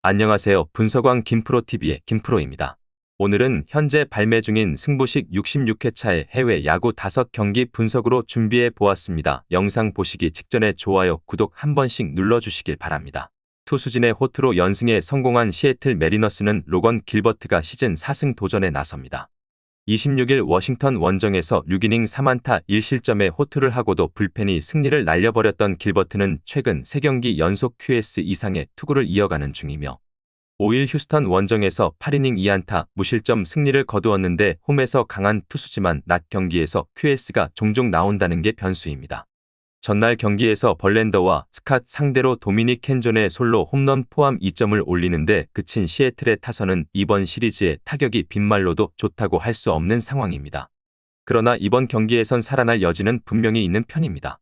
안녕하세요. 분석왕 김프로TV의 김프로입니다. 오늘은 현재 발매 중인 승부식 66회차의 해외 야구 5경기 분석으로 준비해 보았습니다. 영상 보시기 직전에 좋아요, 구독 한 번씩 눌러주시길 바랍니다. 투수진의 호투로 연승에 성공한 시애틀 메리너스는 로건 길버트가 시즌 4승 도전에 나섭니다. 26일 워싱턴 원정에서 6이닝 3안타 1실점의 호투를 하고도 불펜이 승리를 날려버렸던 길버트는 최근 3경기 연속 QS 이상의 투구를 이어가는 중이며 5일 휴스턴 원정에서 8이닝 2안타 무실점 승리를 거두었는데 홈에서 강한 투수지만 낮 경기에서 QS가 종종 나온다는 게 변수입니다. 전날 경기에서 벌렌더와 스캇 상대로 도미닉 켄존의 솔로 홈런 포함 2점을 올리는데 그친 시애틀의 타선은 이번 시리즈의 타격이 빈말로도 좋다고 할 수 없는 상황입니다. 그러나 이번 경기에선 살아날 여지는 분명히 있는 편입니다.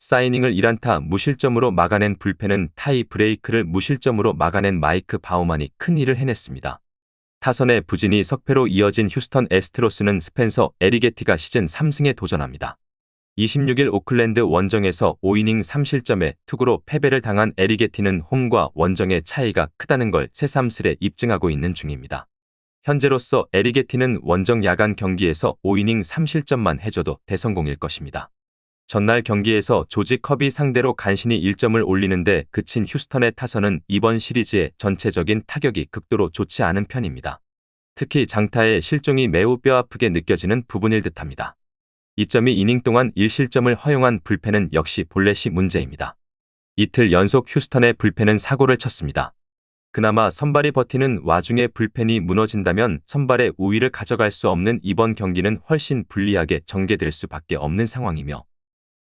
사이닝을 1안타 무실점으로 막아낸 불펜은 타이 브레이크를 무실점으로 막아낸 마이크 바우만이 큰 일을 해냈습니다. 타선의 부진이 석패로 이어진 휴스턴 에스트로스는 스펜서 에리게티가 시즌 3승에 도전합니다. 26일 오클랜드 원정에서 5이닝 3실점에 투구로 패배를 당한 에리게티는 홈과 원정의 차이가 크다는 걸 새삼스레 입증하고 있는 중입니다. 현재로서 에리게티는 원정 야간 경기에서 5이닝 3실점만 해줘도 대성공일 것입니다. 전날 경기에서 조지 컵이 상대로 간신히 1점을 올리는데 그친 휴스턴의 타선은 이번 시리즈의 전체적인 타격이 극도로 좋지 않은 편입니다. 특히 장타의 실종이 매우 뼈아프게 느껴지는 부분일 듯합니다. 2.2이닝 동안 1실점을 허용한 불펜은 역시 볼넷이 문제입니다. 이틀 연속 휴스턴의 불펜은 사고를 쳤습니다. 그나마 선발이 버티는 와중에 불펜이 무너진다면 선발의 우위를 가져갈 수 없는 이번 경기는 훨씬 불리하게 전개될 수밖에 없는 상황이며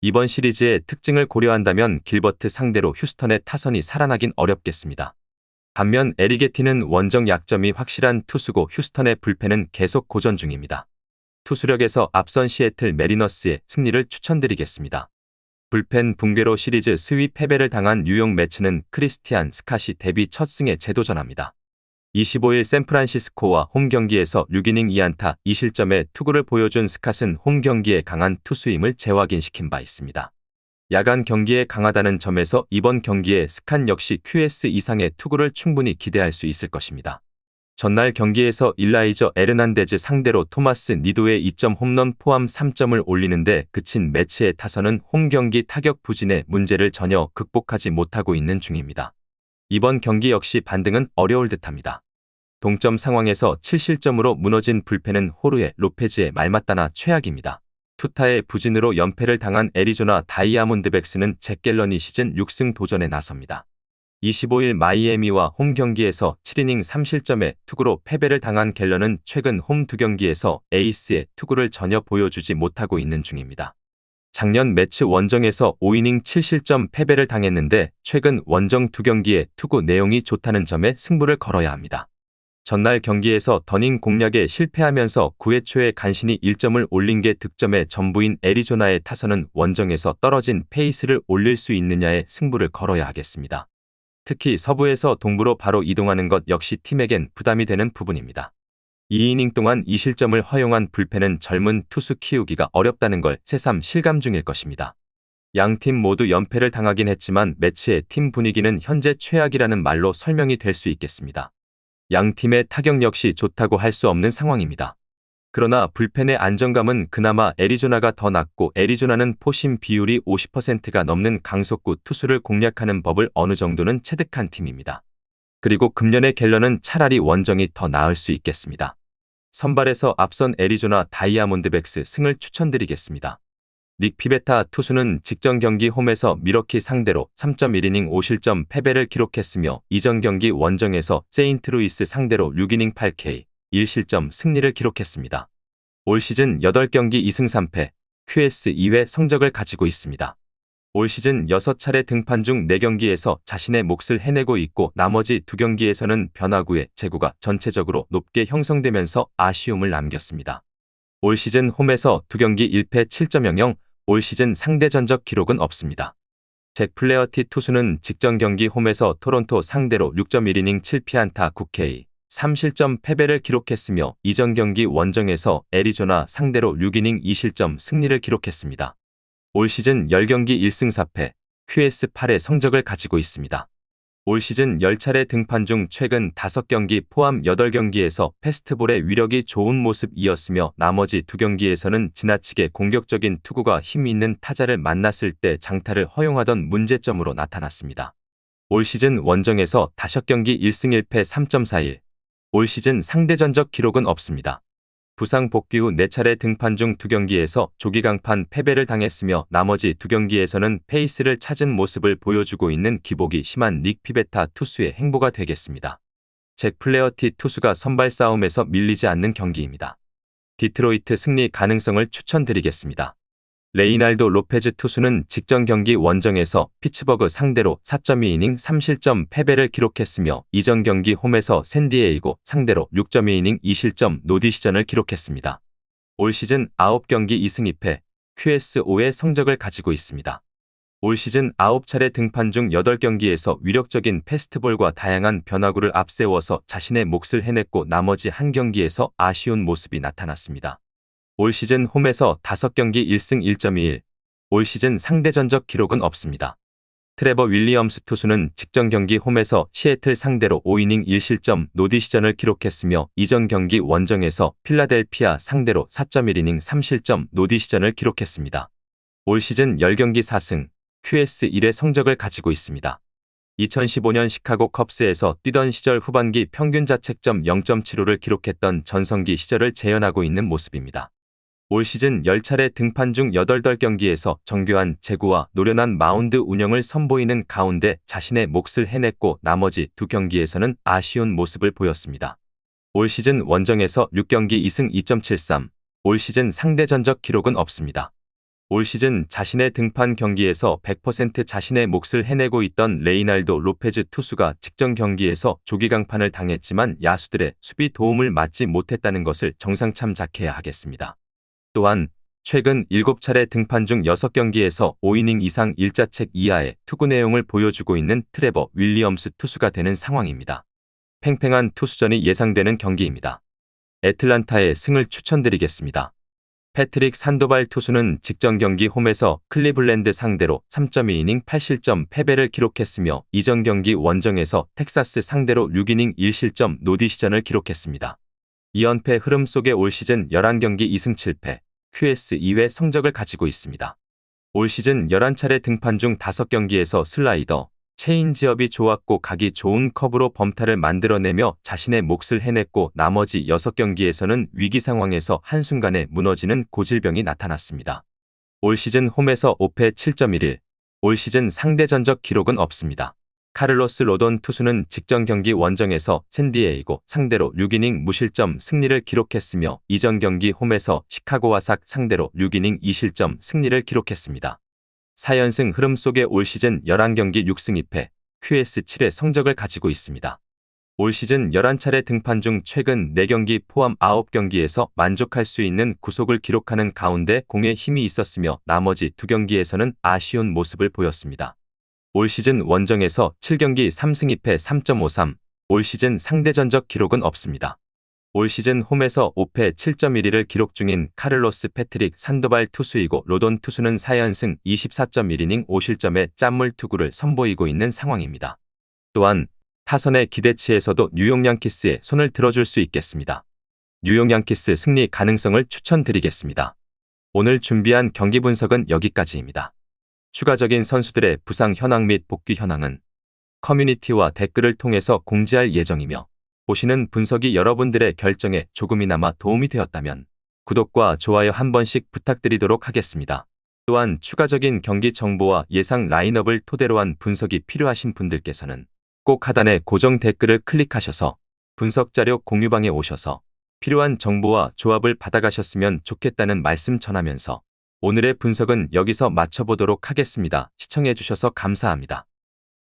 이번 시리즈의 특징을 고려한다면 길버트 상대로 휴스턴의 타선이 살아나긴 어렵겠습니다. 반면 에리게티는 원정 약점이 확실한 투수고 휴스턴의 불펜은 계속 고전 중입니다. 투수력에서 앞선 시애틀 메리너스의 승리를 추천드리겠습니다. 불펜 붕괴로 시리즈 스위 패배를 당한 뉴욕 매츠는 크리스티안 스카시 데뷔 첫 승에 재도전합니다. 25일 샌프란시스코와 홈 경기에서 6이닝 2안타 2실점의 투구를 보여준 스캇은 홈 경기에 강한 투수임을 재확인시킨 바 있습니다. 야간 경기에 강하다는 점에서 이번 경기에 스칸 역시 QS 이상의 투구를 충분히 기대할 수 있을 것입니다. 전날 경기에서 일라이저 에르난데즈 상대로 토마스 니도의 2점 홈런 포함 3점을 올리는데 그친 매치의 타선은 홈 경기 타격 부진의 문제를 전혀 극복하지 못하고 있는 중입니다. 이번 경기 역시 반등은 어려울 듯합니다. 동점 상황에서 7실점으로 무너진 불펜은 호르의 로페즈의 말맞다나 최악입니다. 투타의 부진으로 연패를 당한 애리조나 다이아몬드백스는 잭 갤런이 시즌 6승 도전에 나섭니다. 25일 마이애미와 홈 경기에서 7이닝 3실점에 투구로 패배를 당한 갤런은 최근 홈 두 경기에서 에이스의 투구를 전혀 보여주지 못하고 있는 중입니다. 작년 매치 원정에서 5이닝 7실점 패배를 당했는데 최근 원정 두 경기의 투구 내용이 좋다는 점에 승부를 걸어야 합니다. 전날 경기에서 더닝 공략에 실패하면서 9회 초에 간신히 1점을 올린 게 득점의 전부인 애리조나의 타선은 원정에서 떨어진 페이스를 올릴 수 있느냐에 승부를 걸어야 하겠습니다. 특히 서부에서 동부로 바로 이동하는 것 역시 팀에겐 부담이 되는 부분입니다. 2이닝 동안 2실점을 허용한 불펜은 젊은 투수 키우기가 어렵다는 걸 새삼 실감 중일 것입니다. 양 팀 모두 연패를 당하긴 했지만 매치의 팀 분위기는 현재 최악이라는 말로 설명이 될 수 있겠습니다. 양 팀의 타격 역시 좋다고 할 수 없는 상황입니다. 그러나 불펜의 안정감은 그나마 애리조나가 더 낮고 애리조나는 포심 비율이 50%가 넘는 강속구 투수를 공략하는 법을 어느 정도는 체득한 팀입니다. 그리고 금년의 갤런은 차라리 원정이 더 나을 수 있겠습니다. 선발에서 앞선 애리조나 다이아몬드백스 승을 추천드리겠습니다. 닉 피베타 투수는 직전 경기 홈에서 미러키 상대로 3.1이닝 5실점 패배를 기록했으며 이전 경기 원정에서 세인트루이스 상대로 6이닝 8K 1실점 승리를 기록했습니다. 올 시즌 8경기 2승 3패, QS 2회 성적을 가지고 있습니다. 올 시즌 6차례 등판 중 4경기에서 자신의 몫을 해내고 있고 나머지 2경기에서는 변화구의 재구가 전체적으로 높게 형성되면서 아쉬움을 남겼습니다. 올 시즌 홈에서 2경기 1패 7.00, 올 시즌 상대 전적 기록은 없습니다. 잭 플레어티 투수는 직전 경기 홈에서 토론토 상대로 6.1이닝 7피안타 9K, 3실점 패배를 기록했으며 이전 경기 원정에서 애리조나 상대로 6이닝 2실점 승리를 기록했습니다. 올 시즌 10경기 1승 4패, QS8의 성적을 가지고 있습니다. 올 시즌 10차례 등판 중 최근 5경기 포함 8경기에서 페스트볼의 위력이 좋은 모습이었으며 나머지 2경기에서는 지나치게 공격적인 투구가 힘이 있는 타자를 만났을 때 장타를 허용하던 문제점으로 나타났습니다. 올 시즌 원정에서 5경기 1승 1패 3.41. 올 시즌 상대 전적 기록은 없습니다. 부상 복귀 후 4차례 등판 중 2경기에서 조기 강판 패배를 당했으며 나머지 2경기에서는 페이스를 찾은 모습을 보여주고 있는 기복이 심한 닉 피베타 투수의 행보가 되겠습니다. 잭 플레어티 투수가 선발 싸움에서 밀리지 않는 경기입니다. 디트로이트 승리 가능성을 추천드리겠습니다. 레이날도 로페즈 투수는 직전 경기 원정에서 피츠버그 상대로 4.2이닝 3실점 패배를 기록했으며 이전 경기 홈에서 샌디에이고 상대로 6.2이닝 2실점 노디시전을 기록했습니다. 올 시즌 9경기 2승 2패 QS5의 성적을 가지고 있습니다. 올 시즌 9차례 등판 중 8경기에서 위력적인 페스트볼과 다양한 변화구를 앞세워서 자신의 몫을 해냈고 나머지 한 경기에서 아쉬운 모습이 나타났습니다. 올 시즌 홈에서 5경기 1승 1.21, 올 시즌 상대 전적 기록은 없습니다. 트레버 윌리엄스 투수는 직전 경기 홈에서 시애틀 상대로 5이닝 1실점 노디시전을 기록했으며 이전 경기 원정에서 필라델피아 상대로 4.1이닝 3실점 노디시전을 기록했습니다. 올 시즌 10경기 4승, QS1의 성적을 가지고 있습니다. 2015년 시카고 컵스에서 뛰던 시절 후반기 평균 자책점 0.75를 기록했던 전성기 시절을 재현하고 있는 모습입니다. 올 시즌 10차례 등판 중 8덜경기에서 정교한 제구와 노련한 마운드 운영을 선보이는 가운데 자신의 몫을 해냈고 나머지 두 경기에서는 아쉬운 모습을 보였습니다. 올 시즌 원정에서 6경기 2승 2.73, 올 시즌 상대 전적 기록은 없습니다. 올 시즌 자신의 등판 경기에서 100% 자신의 몫을 해내고 있던 레이날도 로페즈 투수가 직전 경기에서 조기 강판을 당했지만 야수들의 수비 도움을 맞지 못했다는 것을 정상 참작해야 하겠습니다. 또한 최근 7차례 등판 중 6경기에서 5이닝 이상 1자책 이하의 투구 내용을 보여주고 있는 트레버 윌리엄스 투수가 되는 상황입니다. 팽팽한 투수전이 예상되는 경기입니다. 애틀란타의 승을 추천드리겠습니다. 패트릭 산도발 투수는 직전 경기 홈에서 클리블랜드 상대로 3.2이닝 8실점 패배를 기록했으며 이전 경기 원정에서 텍사스 상대로 6이닝 1실점 노디시전을 기록했습니다. 2연패 흐름 속에 올 시즌 11경기 2승 7패, QS 2회 성적을 가지고 있습니다. 올 시즌 11차례 등판 중 5경기에서 슬라이더, 체인지업이 좋았고 각이 좋은 컵으로 범타를 만들어내며 자신의 몫을 해냈고 나머지 6경기에서는 위기 상황에서 한순간에 무너지는 고질병이 나타났습니다. 올 시즌 홈에서 5패 7.11, 올 시즌 상대 전적 기록은 없습니다. 카를로스 로돈 투수는 직전 경기 원정에서 샌디에이고 상대로 6이닝 무실점 승리를 기록했으며 이전 경기 홈에서 시카고 와 삭 상대로 6이닝 2실점 승리를 기록했습니다. 4연승 흐름 속에 올 시즌 11경기 6승 2패, QS7의 성적을 가지고 있습니다. 올 시즌 11차례 등판 중 최근 4경기 포함 9경기에서 만족할 수 있는 구속을 기록하는 가운데 공에 힘이 있었으며 나머지 2경기에서는 아쉬운 모습을 보였습니다. 올 시즌 원정에서 7경기 3승 2패 3.53, 올 시즌 상대 전적 기록은 없습니다. 올 시즌 홈에서 5패 7.12를 기록 중인 카를로스 패트릭 산도발 투수이고 로돈 투수는 4연승 24.1이닝 5실점의 짠물 투구를 선보이고 있는 상황입니다. 또한 타선의 기대치에서도 뉴욕 양키스에 손을 들어줄 수 있겠습니다. 뉴욕 양키스 승리 가능성을 추천드리겠습니다. 오늘 준비한 경기 분석은 여기까지입니다. 추가적인 선수들의 부상 현황 및 복귀 현황은 커뮤니티와 댓글을 통해서 공지할 예정이며 보시는 분석이 여러분들의 결정에 조금이나마 도움이 되었다면 구독과 좋아요 한 번씩 부탁드리도록 하겠습니다. 또한 추가적인 경기 정보와 예상 라인업을 토대로 한 분석이 필요하신 분들께서는 꼭 하단의 고정 댓글을 클릭하셔서 분석 자료 공유방에 오셔서 필요한 정보와 조합을 받아가셨으면 좋겠다는 말씀 전하면서 오늘의 분석은 여기서 마쳐보도록 하겠습니다. 시청해주셔서 감사합니다.